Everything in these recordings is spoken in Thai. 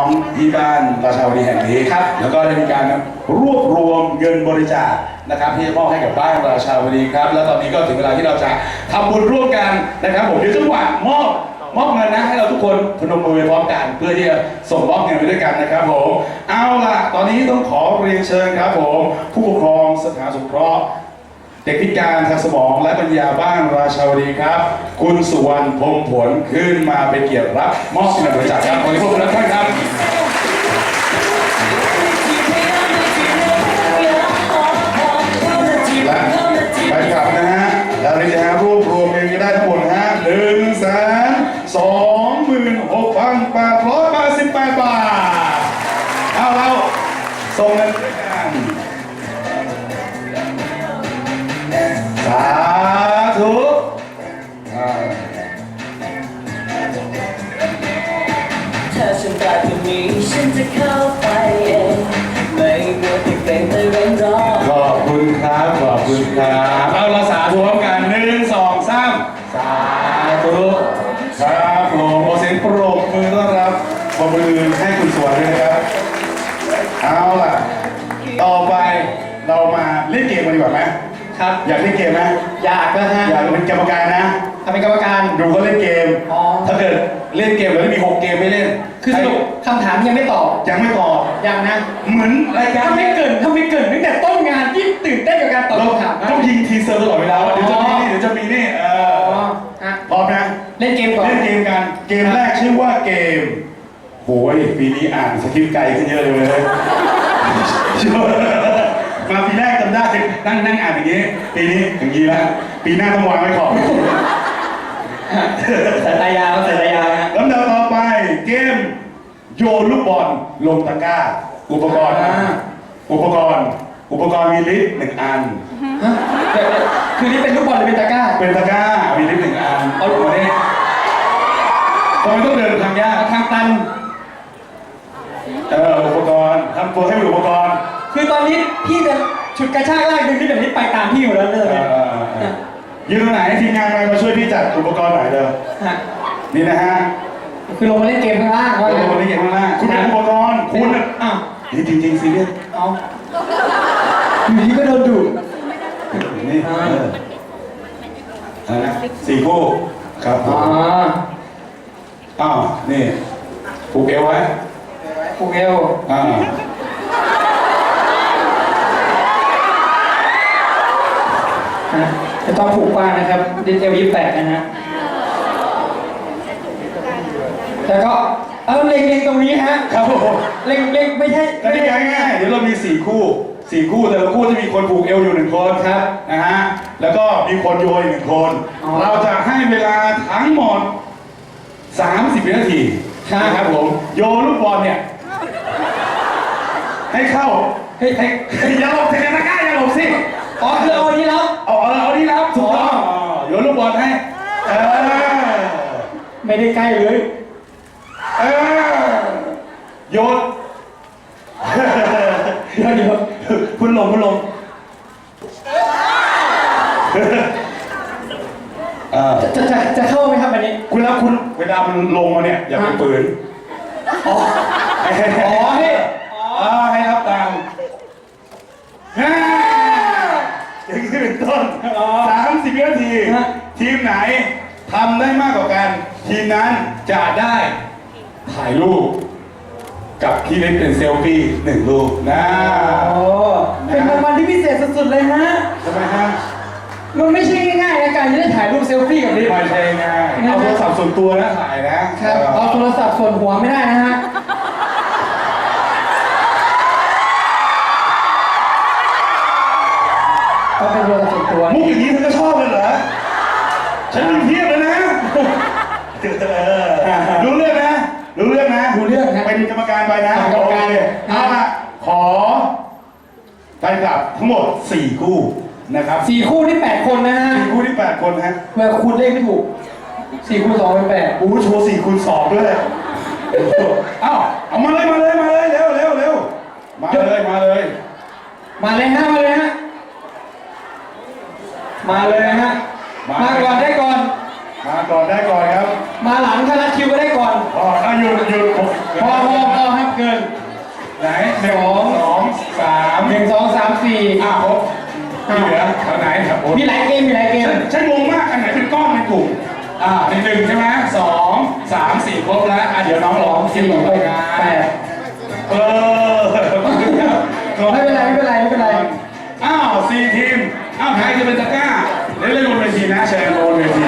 ของที่บ้านราชาวดีแห่งนี้ครับแล้วก็ได้มีการรวบรวมเงินบริจาคนะครับที่จะมอบให้กับบ้านราชาวดีครับ แล้วตอนนี้ก็ถึงเวลาที่เราจะทำบุญร่วมกันนะครับผมเดี๋ยวจังหวะมอบมอบเงินนะให้เราทุกคนพนมมือไปพร้อมกัน เพื่อที่จะส่งมอบเงินไปด้วยกันนะครับผมเอาล่ะ ตอนนี้ต้องขอเรียนเชิญครับผมผู้ปกครองสถานสงเคราะห์ เด็กพิการทางสมองและปัญญาบ้านราชาวดีครับ คุณสุวรรณพงผลขึ้นมาเป็นเกียรติรับมอบเงินบริจาคครับขอให้พวกเราท่านครับ เรามาเล่นเกมกันดีกว่าไหมครับ อยากเล่นเกมไหมอยากนะฮะอยากเป็นกรรมการนะทำเป็นกรรมการ ดูเขาเล่นเกม อ๋อ ถ้าเกิดเล่นเกมแล้วมีหกเกมไม่เล่นคือสรุปคำถามยังไม่ตอบยังไม่ตอบยังนะ เหมือนรายการถ้าไม่เกินถ้าไม่เกินตั้งแต่ต้นงานยิ่งตื่นเต้นกับการตอบเราคำถามนะ ต้องยิงทีเซอร์ตลอดเวลาว่าเดี๋ยวจะมีนี่เดี๋ยวจะมีนี่เออ๋อออะพร้อมนะ เล่นเกมก่อน เล่นเกมกัน เกมแรกชื่อว่าเกมโอ้ยปีนี้อ่านสคริปต์ไกลขึ้นเยอะเลยชื่อว่ามาปีแร กจำได้นั่งนั่งอ่านอย่างนี้ปีนี้อย่างนี้แล้วปีหน้าต้องวางไว้ขอบสายตายาวสายตายาวนะลำดับต่อไปเกมโยนลูกบอลลงตะกร้า อุปกรณ์นะอุปกรณ์ อุปกรณ์มีลิฟต์หนึ่งอันฮะเดี๋ยวเดี๋ยวคือนี่เป็นลูกบอลหรือเป็นตะกร้า เป็นตะกร้ามีลิฟต์หนึ่งอันเอาลูกบอลนี้ทำไมต้องเดินทางยากทางตันเอออุปกรณ์ทำตัวให้เป็นอุปกรณ์ คือตอนนี้พี่จะ ฉุดกระชากลากดึงนี่แบบนี้ไปตามพี่อยู่แล้วเลเอยอเออเออยืนตรงไหนทีมงานมามาช่วยพี่จัดอุปกรณ์หน่อยเด้อฮะนี่นะฮะคือลงมาเล่นเกมข้างล่างอุว่าปไงกรณ์ที่เก็บข้างล่างคุณเป็นอุปกรณ์คุณน่ะอ้าวนี่จริงๆซีเรียสเอาอยู่ดีก็โดนดูดนี่อ่าเอออะไรนะสี่คู่ครับผอ๋อมอ้าว นี่ผูกเอวไว้ผูกเอวอ่า นะจะต้องผูกกว้างนะครับดิเอลยี่แปดนะฮะแล้วก็เอาเล็งเล็งตรงนี้ฮะครับผมเล็งเล็งไม่ใช่กติกาง่ายๆเดี๋ยวเรามีสี่คู่สี่คู่แต่ละคู่จะมีคนผูกเอวอยู่หนึ่งคนครับนะฮะแล้วก็มีคนโยนอีกหนึ่งคน เราจะให้เวลาทั้งหมด30วินาทีนะครับผมโยนลูกบอลเนี่ย ให้เข้าเฮ้ยให้ให้อย่าหลบเทนะก้าอย่าหลบสิ อ๋อคือเอาอันนี้แล้ว เอาเอาเอานี่รับถูกต้องอ๋อโยนลูกบอลให้เออ ไม่ได้ใกล้เลย เออโยน เดี๋ยวเดี๋ยว คุณลงคุณลงเออ จะจะจะเข้าไหมครับอันนี้ คุณแล้วคุณเวลามันลงมาเนี่ยอย่าไปปืน อ๋อ ให้ให้ อ๋อให้ อ๋อให้รับตังค์ฮ่าอย่างนี้เป็นต้นสามสิบวินาที ทีมไหนทำได้มากกว่ากัน ทีมนั้นจะได้ถ่ายรูป กับที่เล่นเป็นเซลฟี่หนึ่งรูปนะโอ้เป็นรางวัลที่พิเศษสุดๆเลยฮะทำไมฮะมันไม่ใช่ง่ายๆนะการจะได้ถ่ายรูปเซลฟี่กับลิฟไม่ใช่ง่ายเอาโทรศัพท์ส่วนตัวนะถ่ายนะครับเอาโทรศัพท์ส่วนหัวไม่ได้นะฮะก็เป็นโทรศัพท์ส่วนตัวมุกอย่างนี้เธอก็ชอบเลยเหรอฉันมีเทียบเลยนะเออรู้เรื่องนะ รู้เรื่องนะ รู้เรื่องนะ เป็นกรรมการไปนะเป็นกรรมการโอเคเอาละขอแฟนคลับทั้งหมด 4 คู่นะครับสี่คู่นี่แปดคนนะฮะสี่คู่ที่ 8 คนฮะเมื่อคูณเลขไม่ถูกสี่คูณสองเป็นแปดอู้โชว์4คูณ2ด้วยเอ้าเอามาเลยมาเลยมาเลยเร็วเร็วเร็วมาเลยมาเลย มาเลยฮะมาเลยฮะมาเลยฮะมาก่อนได้ก่อน มาก่อนได้ก่อนครับ มาหลังถ้ารัดคิวก็ได้ก่อนอ๋อเอาหยุดหยุดผมพอพอ พอครับเกินไหนหนึ่งสองสองสามหนึ่งสองสามสี่อ้าวครบที่เหลือแถวไหนครับโอ้มีหลายเกมมีหลายเกมฉันฉันงงมากอันไหนเป็นก้อนเป็นกลุ่มอ่าหนึ่งหนึ่งใช่ไหมสองสามสี่ครบแล้วอะเดี๋ยวน้องร้องสี่ที่หต่กอไปนะแปดเออขอบคุณครับไม่เป็นไรไม่เป็นไรไม่เป็นไรอ้าวสี่ทีมอ้าวใครจะเป็นตะกร้าเล่นเล่นบนเวทีนะเชิญบนเวที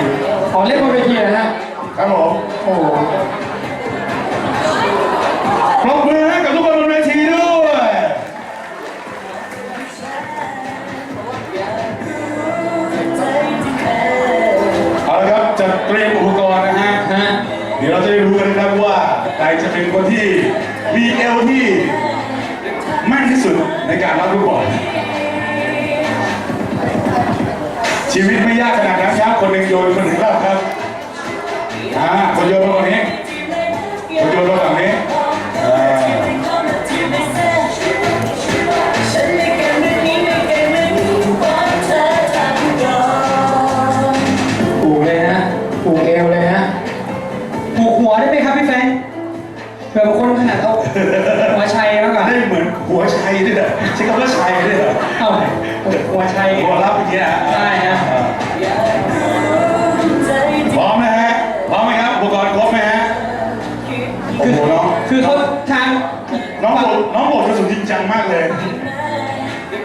ขอเล่นบนเวทีนะฮะครับผมโอ้โห ปรบมือให้กับทุกคนบนเวทีด้วย เอาละครับจัดเตรียมอุปกรณ์นะฮะฮะ เดี๋ยวเราจะได้รู้กันนะครับว่าใครจะเป็นคนที่มีเอวที่แม่นที่สุดในการรับลูกบอลชีวิตไม่ยากขนาดนั้นครับ คนหนึ่งโยนคนหนึ่ง ใช้คำว่าชัยด้วยเหรอเอ้าหัวชัยหัวรับเมื่อกี้อะใช่ฮะอ่าใจที่พร้อมนะฮะ พร้อมไหมครับ อุปกรณ์ครบไหมฮะ โอ้โหน้องคือเขาทางน้องบทน้องบทรู้สึกจริงจังมากเลย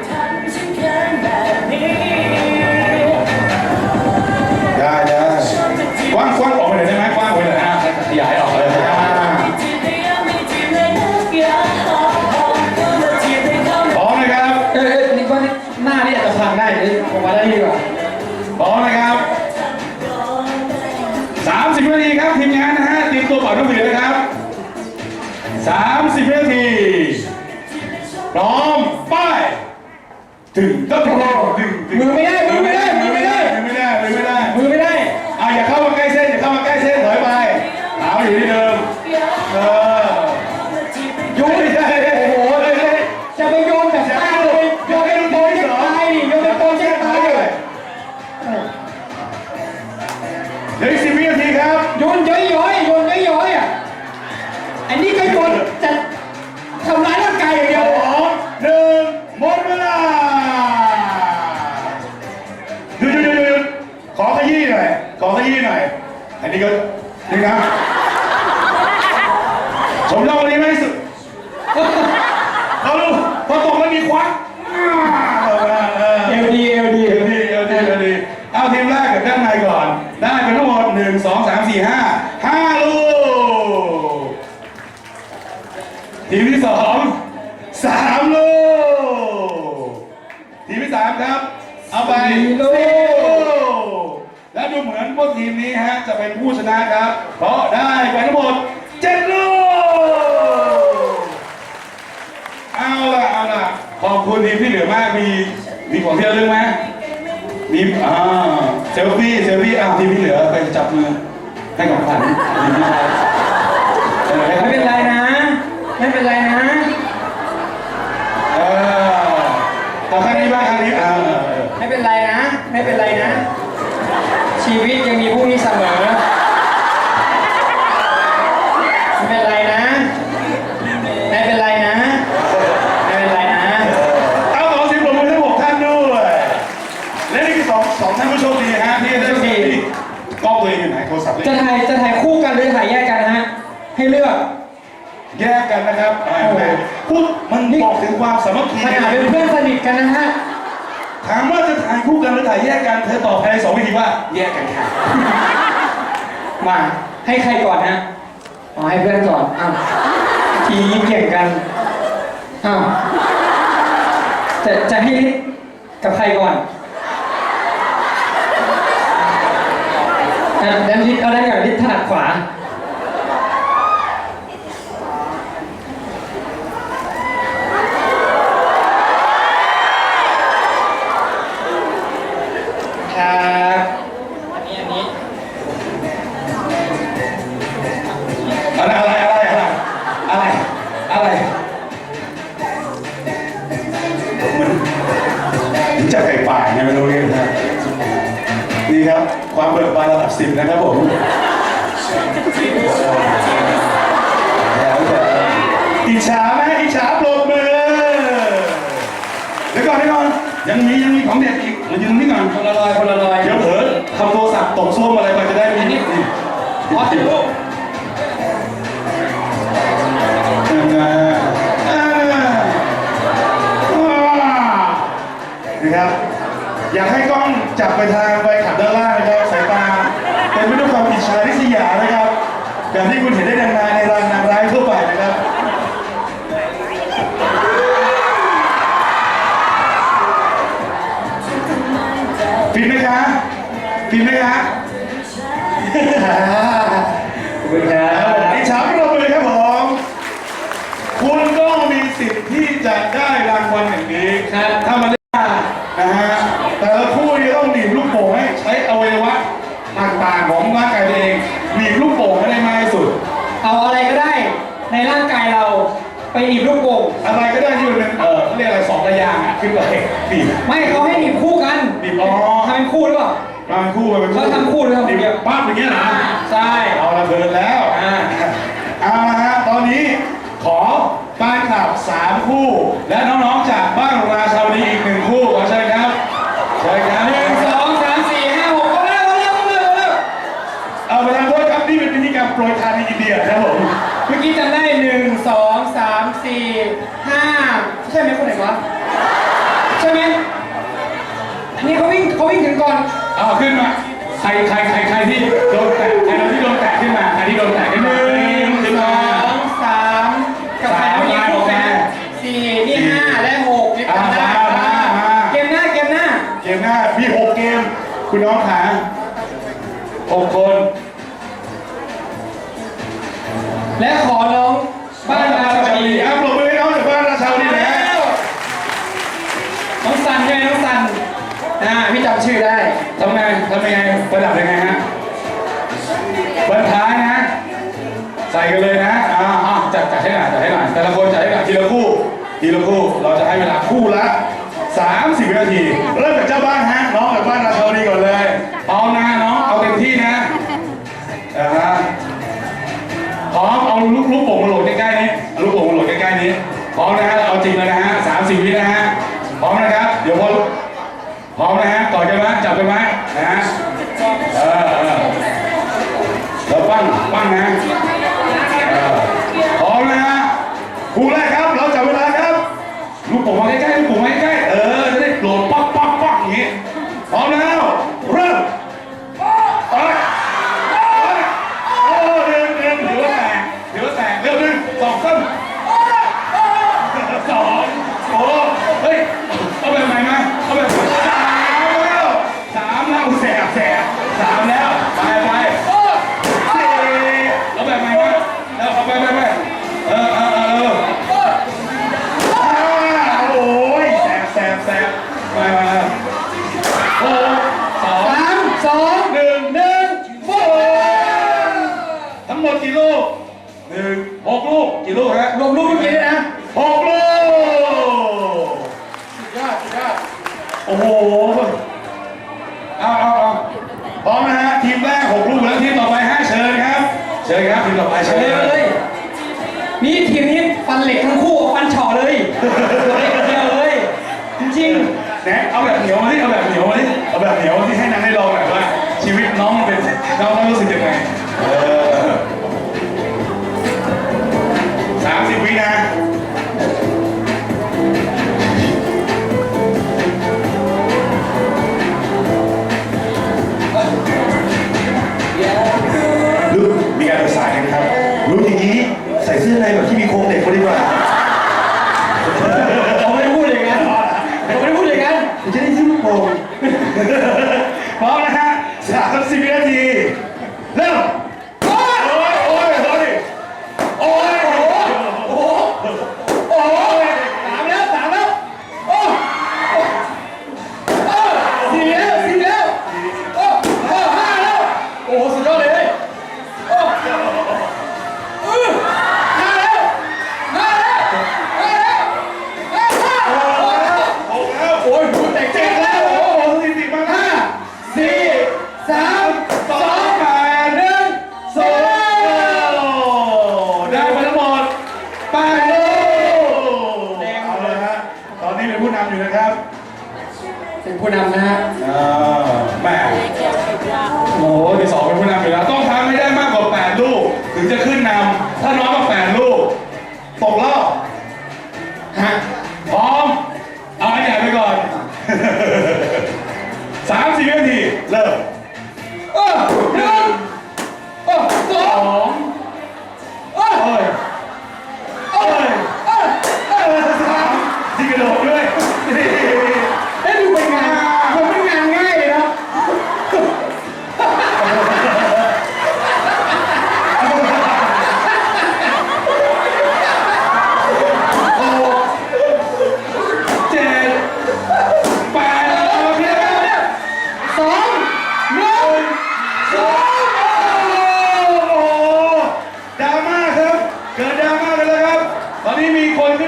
ทำฉันเกินแบบนี้ได้ได้กว้างกว้างออกะเตรียมตัวเป่าลูกหวีนะครับ30นาทีพร้อมไป้ายถึงก็ถึงถึงถึงมือไม่ได้มือไม่ได้มือไม่ได้ ทีมที่สองสามลูกทีมที่สามครับ เอาไปสี่ลูก สี่ลูกและดูเหมือนพวกทีมนี้ฮะจะเป็นผู้ชนะครับ เพราะได้ไปทั้งหมดเจ็ดลูก เอาล่ะเอาล่ะขอบคุณทีมที่เหลือมากมีมีของที่ระลึกไหมมีอ่าเซลฟี่เซลฟี่อ่าทีมที่เหลือไปจับมือให้ของขวัญทีมที่ชนะเออให้ ไม่เป็นไรนะ ไม่เป็นไรนะ เออเอาข้างนี้บ้างข้างนี้อ่าเออเออไม่เป็นไรนะ ไม่เป็นไรนะ ชีวิตยังมีพรุ่งนี้เสมอ ไม่เป็นไรนะ ไม่เป็นไรนะ ไม่เป็นไรนะ เอาขอเสียงปรบมือทั้งหกท่านด้วย และนี่คือสองสองท่านผู้โชคดีฮะที่ได้ที่กล้องตัวเองอยู่ไหนโทรศัพท์เลย จะถ่ายจะถ่ายคู่กันหรือถ่ายแยกกันนะฮะ ให้เลือก แยกกันนะครับอ่าพูดมันบอกถึงความสามัคคี ขนาดเป็นเพื่อนสนิทกันนะฮะ ถามว่าจะถ่ายคู่กันหรือถ่ายแยกกัน เธอตอบภายในสองวิธีว่าแยกกันค่ะ มา ให้ใครก่อนฮะอ๋อให้เพื่อนก่อนอ้าวทีนี้เก่งกันอ้าวจะจะให้ลิศกับใครก่อน อิจฉาไหมอิจฉาปรบมือเดี๋ยวก่อนเดี๋ยวก่อนยังมียังมีของเด็ดอีกมายืนนี่ก่อนคนละลอยคนละลอยเดี๋ยวเผลอทำโทรศัพท์ตกส้วมอะไรไปจะได้มีนิดนี่พอถึงลูกนะครับอยากให้กล้องจับไปทางไปขับด้านล่างนะครับสายตาเป็นไปด้วยความอิจฉาริษยานะครับอย่างที่คุณเห็นได้นานๆในรางนางร้า นไหมคะขอบคุณครัครับผมบอิจฉาปรบมือครับผม คุณก็มีสิทธิ์ที่จะได้รางวัลอย่างนี้ครับ ถ้ามันได้นะฮะ แต่ละคู่นี่ต้องหนีบลูกโป่งให้ใช้อวัยวะต่างๆของร่างกายตัวเองหนีบลูกโป่งให้ได้มากที่สุด เอาอะไรก็ได้ในร่างกายเราไปหนีบลูกโป่งอะไรก็ได้ที่มันเป็นเออเขาเรียกอะไรสองระยางอะขึ้นไปหนีบ ไม่เขาให้หนีบคู่กัน หนีบอ๋อ ทำเป็นคู่หรือ เปล่าบางคู่มันเป็นเขาทำคู่หรือทำหนีคนเดียวบปั๊บอย่างเงี้ยนะใช่เอาละเพลินแล้ว อ่า เอาละฮะตอนนี้ขอแฟนคลับสามคู่ และน้องๆจาก ขึ้นมาใครใคร อ่าพี่จำชื่อได้ทำไงทำยังไงประดับยังไงฮะบรรท้ายนะ ใส่กันเลยนะอ่าอ่าจัดจัดให้หน่อยจัดให้หน่อยแต่ละคนจัดให้หน่อยทีละคู่ทีละคู่เราจะให้เวลาคู่ละ30วินาทีเริ่มจากเจ้าบ้านฮะน้องจากบ้านราชาวดีก่อนเลยพร้อมนะน้องเอาเต็มที่นะอ่าฮะพร้อมเอาลูกลูกโป่งมาโหลดใกล้ๆนี้ลูกโป่งมาโหลดใกล้ๆนี้พร้อมนะฮะเอาจริงเลยนะฮะ30วินะฮะพร้อมนะครับ เดี๋ยวพอ พร้อมนะฮะต่อดกันไหมจับไปไหมนะฮะเออเออแล้วปั้งปั้งนะ กี่ลูกหนึ่งหกลูกกี่ลูกฮะรวมลูกเมื่อกี้ด้วยนะหกลูกยอดยอดโอ้โหเอาเอาเอาพร้อมนะฮะทีมแรกหกลูกแล้วทีมต่อไปห้าเชิญครับเชิญครับทีมต่อไปเฉเชิลญยเลยนี่ทีมนี้ฟันเหล็กทั้งคู่ฟันเฉาะเลยเหล็กเดียวเลยจริงแนะเอาแบบเหนียวมาดิเอาแบบเหนียวมาดิเอาแบบเหนียวที่ให้นางได้ลองหน่อยว่าชีวิตน้องมันเป็นน้องต้องรู้สึกยังไง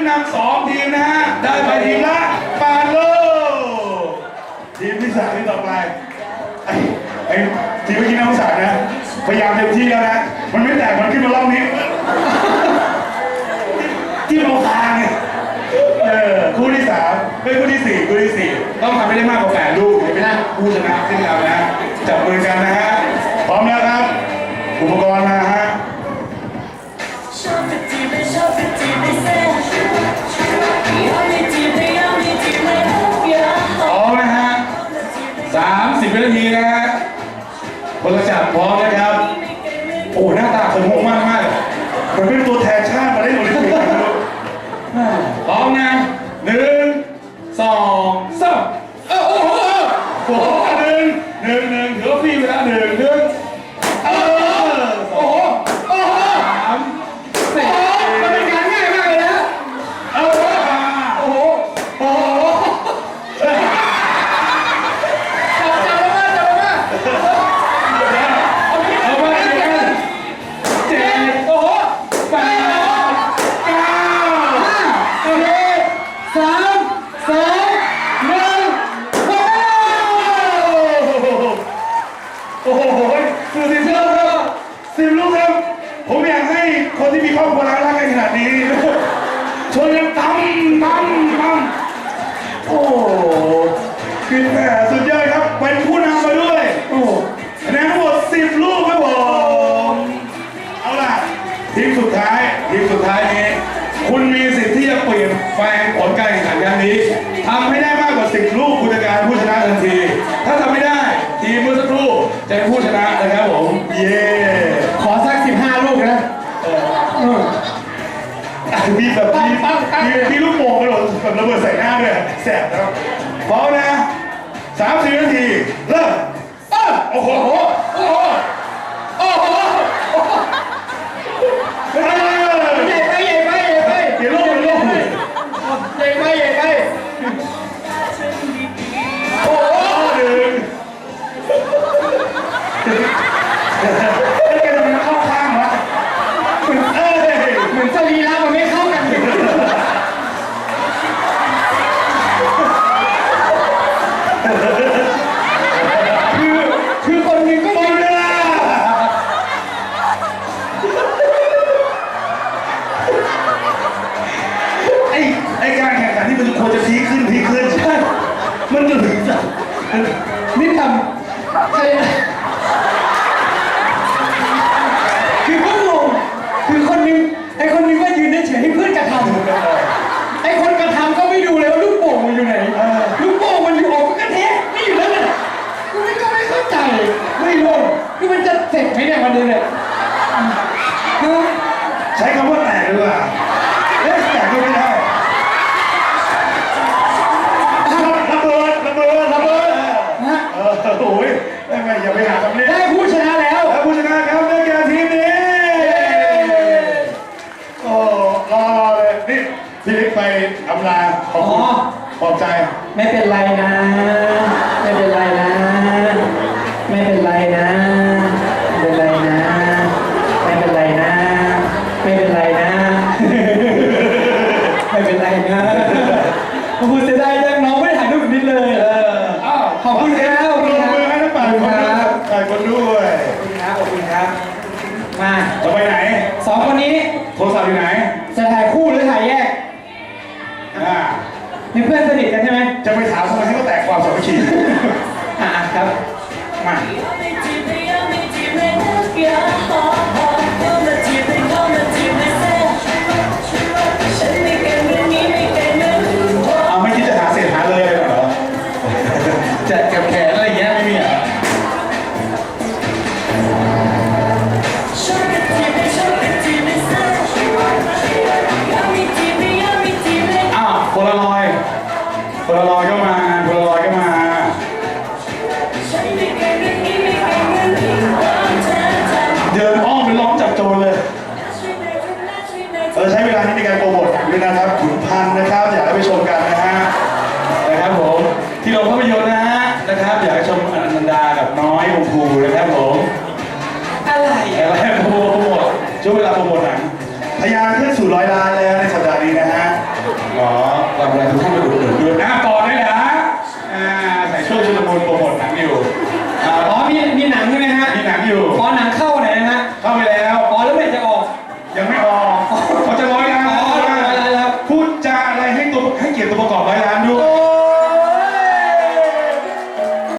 นำสองทีมนะฮะ ได้ไปทีมละปาโลทีมที่สามที่ต่อไปไอ้ไอ้ทีมเมื่อกี้น้องสามนะ พยายามเต็มที่แล้วนะ มันไม่แตกมันขึ้นมารอบนี้ ที่เราทางไงเออคู่ที่สามเป็นคู่ที่สี่คู่ที่สี่ต้องทำให้ได้มากกว่าแปดลูกเห็นไหมนะคู่ชนะขึ้นแล้วนะ จับมือกันนะฮะ พร้อมแล้วครับ อุปกรณ์มาฮะ วินาทีนะฮะคนละจับพร้อมนะครับิลูกครับ ผมอยากให้คนที่มีครอบครัวแล้วรักกันขนาดนี้ชวนกันตั้มตั้มตั้มโอ้คือแม่ แสบแล้วพร้อมนะสามสิบนาที biết thầm hay โอ้ยได้ไงอย่าไปหาคำนี้ได้ผู้ชนะแล้วได้ผู้ชนะครับได้แก่ทีมนี้ โอ้รอรอเลย นี่พี่ลิกไปอำลาขอบคุณขอบใจ ไม่เป็นไรนะ อ่เป็นเพื่อนสนิทกันใช่ไหมจะไปสาวทำไมให้เขาแตกความสามัคคีอะครับมา একটা বলে